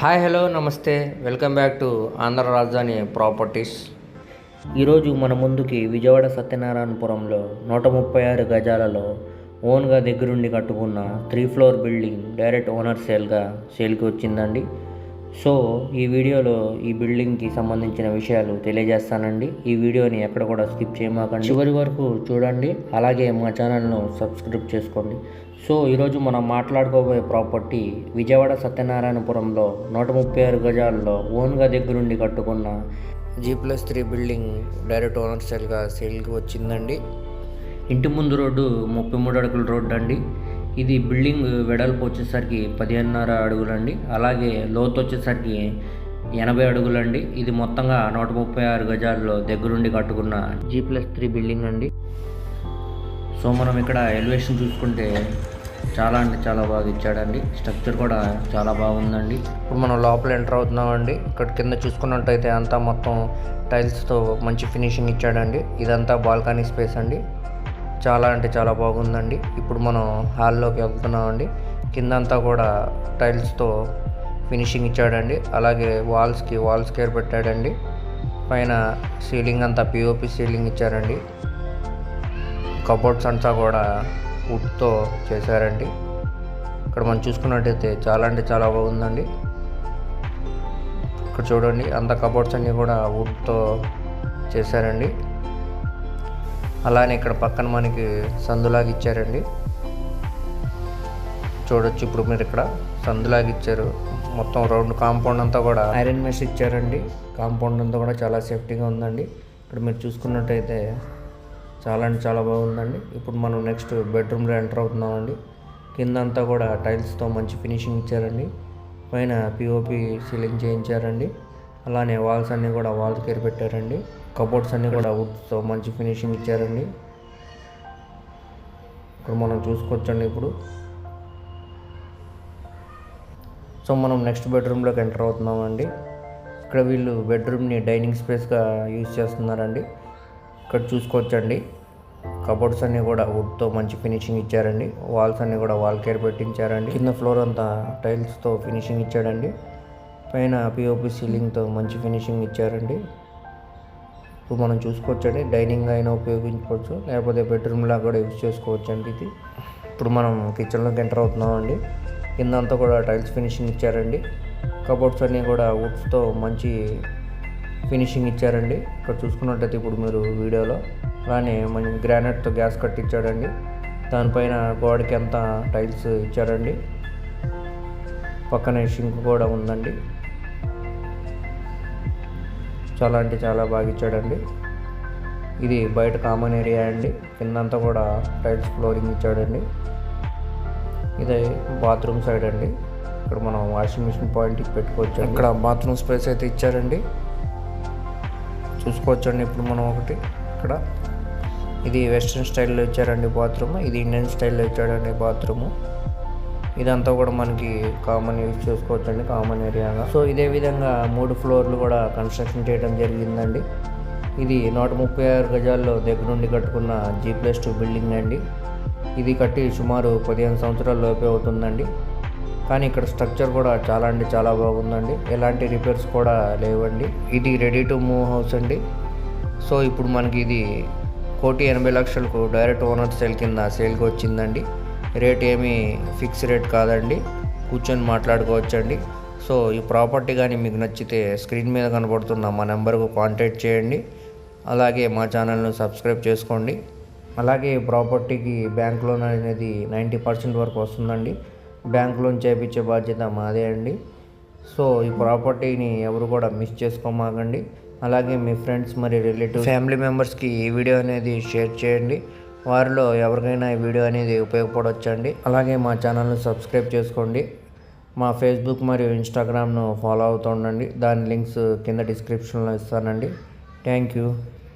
Hi hello namaste. Welcome back to Andhra Rajadhani properties ఈరోజు మన ముందుకి విజయవాడ సత్యనారాయణపురంలో నూట ముప్పై ఆరు గజాలలో ఓన్గా దగ్గరుండి కట్టుకున్న three floor building direct owner సేల్గా సేల్కి వచ్చిందండి. సో ఈ వీడియోలో ఈ బిల్డింగ్కి సంబంధించిన విషయాలు తెలియజేస్తానండి. ఈ వీడియోని ఎక్కడ కూడా స్కిప్ చేయమాకండి. చివరి వరకు చూడండి. అలాగే మా ఛానల్ను సబ్స్క్రైబ్ చేసుకోండి. సో ఈరోజు మనం మాట్లాడుకోబోయే ప్రాపర్టీ విజయవాడ సత్యనారాయణపురంలో నూట ముప్పై ఆరు గజాల్లో ఓన్గా దగ్గరుండి కట్టుకున్న G plus three building direct owner సెల్గా సేల్కి వచ్చిందండి. ఇంటి ముందు రోడ్డు ముప్పై మూడు అడుగుల రోడ్డు అండి ఇది బిల్డింగ్ వెడల్పు వచ్చేసరికి పదిహేనున్నర అడుగులండి. అలాగే లోతు వచ్చేసరికి ఎనభై అడుగులండి. ఇది మొత్తంగా నూట ముప్పై ఆరు గజాల్లో దగ్గరుండి కట్టుకున్న జీ ప్లస్ త్రీ బిల్డింగ్ అండి. సో మనం ఇక్కడ ఎలివేషన్ చూసుకుంటే చాలా అంటే చాలా బాగా ఇచ్చాడండి. స్ట్రక్చర్ కూడా చాలా బాగుందండి. ఇప్పుడు మనం లోపల ఎంటర్ అవుతున్నామండి. ఇక్కడ కింద చూసుకున్నట్టయితే అంతా మొత్తం టైల్స్తో మంచి ఫినిషింగ్ ఇచ్చాడండి. ఇదంతా బాల్కనీ స్పేస్ అండి. చాలా అంటే చాలా బాగుందండి. ఇప్పుడు మనం హాల్లోకి వెళ్తున్నామండి. కింద అంతా కూడా టైల్స్తో ఫినిషింగ్ ఇచ్చాడండి. అలాగే వాల్స్కి వాల్స్ కేర్ పెట్టాడండి. పైన సీలింగ్ అంతా పిఓపి సీలింగ్ ఇచ్చారండి. కబోర్డ్స్ అంతా కూడా వుడ్తో చేశారండి. ఇక్కడ మనం చూసుకున్నట్టయితే చాలా అంటే చాలా బాగుందండి. ఇక్కడ చూడండి అంత కబోర్డ్స్ అన్నీ కూడా వుడ్తో చేశారండి. అలానే ఇక్కడ పక్కన మనకి సందులాగా ఇచ్చారండి. చూడొచ్చు ఇప్పుడు మీరు ఇక్కడ సందులాగా ఇచ్చారు. మొత్తం రౌండ్ కాంపౌండ్ అంతా కూడా ఐరన్ మెష్ ఇచ్చారండి. కాంపౌండ్ అంతా కూడా చాలా సేఫ్టీగా ఉందండి. ఇక్కడ మీరు చూసుకున్నట్టయితే చాలా అంటే చాలా బాగుందండి. ఇప్పుడు మనం నెక్స్ట్ బెడ్రూమ్లో ఎంటర్ అవుతున్నామండి. కింద అంతా కూడా టైల్స్తో మంచి ఫినిషింగ్ ఇచ్చారండి. పైన పిఓపి సీలింగ్ చేయించారండి. అలానే వాల్స్ అన్నీ కూడా వాల్స్ కేర్ పెట్టారండి కబోర్డ్స్ అన్నీ కూడా వుడ్తో మంచి ఫినిషింగ్ ఇచ్చారండి. ఇప్పుడు మనం చూసుకోవచ్చండి ఇప్పుడు. సో మనం నెక్స్ట్ బెడ్రూమ్లోకి ఎంటర్ అవుతున్నామండి. ఇక్కడ వీళ్ళు బెడ్రూమ్ని డైనింగ్ స్పేస్గా యూజ్ చేస్తున్నారండి. ఇక్కడ చూసుకోవచ్చండి. కబోర్డ్స్ అన్నీ కూడా వుడ్తో మంచి ఫినిషింగ్ ఇచ్చారండి. వాల్స్ అన్నీ కూడా వాల్ కేర్ పెట్టించారండి. కింద ఫ్లోర్ అంతా టైల్స్తో ఫినిషింగ్ ఇచ్చాడండి. పైన పిఓపి సీలింగ్తో మంచి ఫినిషింగ్ ఇచ్చారండి. ఇప్పుడు మనం చూసుకోవచ్చండి. డైనింగ్ అయినా ఉపయోగించుకోవచ్చు. లేకపోతే బెడ్రూమ్లా కూడా యూజ్ చేసుకోవచ్చు అండి ఇది. ఇప్పుడు మనం కిచెన్లోకి ఎంటర్ అవుతున్నామండి. కింద అంతా కూడా టైల్స్ ఫినిషింగ్ ఇచ్చారండి. కబోర్డ్స్ అన్నీ కూడా వుడ్స్తో మంచి ఫినిషింగ్ ఇచ్చారండి. ఇక్కడ చూసుకున్నట్టయితే ఇప్పుడు మీరు వీడియోలో అలానే మనం గ్రానైట్తో గ్యాస్ కట్టించాడండి. దానిపైన గోడకి అంతా టైల్స్ ఇచ్చారండి. పక్కనే షింక్ కూడా ఉందండి. చాలా అంటే చాలా బాగా ఇచ్చాడండి. ఇది బయట కామన్ ఏరియా అండి. కిందంతా కూడా టైల్స్ ఫ్లోరింగ్ ఇచ్చాడండి. ఇది బాత్రూమ్ సైడ్ అండి. ఇక్కడ మనం వాషింగ్ మిషన్ పాయింట్కి పెట్టుకోవచ్చు ఇక్కడ బాత్రూమ్ స్పేస్ అయితే ఇచ్చారండి. చూసుకోవచ్చండి ఇప్పుడు మనం ఒకటి ఇక్కడ. ఇది వెస్ట్రన్ స్టైల్లో ఇచ్చారండి బాత్రూమ్ ఇది ఇండియన్ స్టైల్లో ఇచ్చాడండి బాత్రూము ఇదంతా కూడా మనకి కామన్ యూజ్ చేసుకోవచ్చండి కామన్ ఏరియాగా సో ఇదే విధంగా మూడు ఫ్లోర్లు కూడా కన్స్ట్రక్షన్ చేయడం జరిగిందండి. ఇది నూట ముప్పై ఆరు గజాల్లో దగ్గరుండి కట్టుకున్న జీ ప్లస్ టూ బిల్డింగ్ అండి. ఇది కట్టి సుమారు పదిహేను సంవత్సరాల లోపే అవుతుందండి. కానీ ఇక్కడ స్ట్రక్చర్ కూడా చాలా అంటే చాలా బాగుందండి. ఎలాంటి రిపేర్స్ కూడా లేవండి. ఇది రెడీ టు మూవ్ హౌస్ అండి. సో ఇప్పుడు మనకి ఇది కోటి ఎనభై లక్షలకు డైరెక్ట్ ఓనర్ సేల్ కింద సేల్కి వచ్చిందండి. రేట్ ఏమీ ఫిక్స్ రేట్ కాదండి. కూర్చొని మాట్లాడుకోవచ్చండి. సో ఈ ప్రాపర్టీ కానీ మీకు నచ్చితే స్క్రీన్ మీద కనబడుతున్న మా నెంబర్కు కాంటాక్ట్ చేయండి. అలాగే మా ఛానల్ను సబ్స్క్రైబ్ చేసుకోండి. అలాగే ప్రాపర్టీకి బ్యాంక్ లోన్ అనేది నైంటీ పర్సెంట్ వరకు వస్తుందండి. బ్యాంక్ లోన్ చేయించే బాధ్యత మాదే అండి. సో ఈ ప్రాపర్టీని ఎవరు కూడా మిస్ చేసుకోమాకండి. అలాగే మీ ఫ్రెండ్స్ మరి రిలేటివ్ ఫ్యామిలీ మెంబర్స్కి ఈ వీడియో అనేది షేర్ చేయండి. వారిలో ఎవరికైనా ఈ వీడియో అనేది ఉపయోగపడవచ్చండి అలాగే మా ఛానల్ను సబ్స్క్రైబ్ చేసుకోండి. మా ఫేస్బుక్ మరియు ఇన్స్టాగ్రామ్ను ఫాలో అవుతూ ఉండండి. దాని లింక్స్ కింద డిస్క్రిప్షన్లో ఇస్తానండి. Thank you.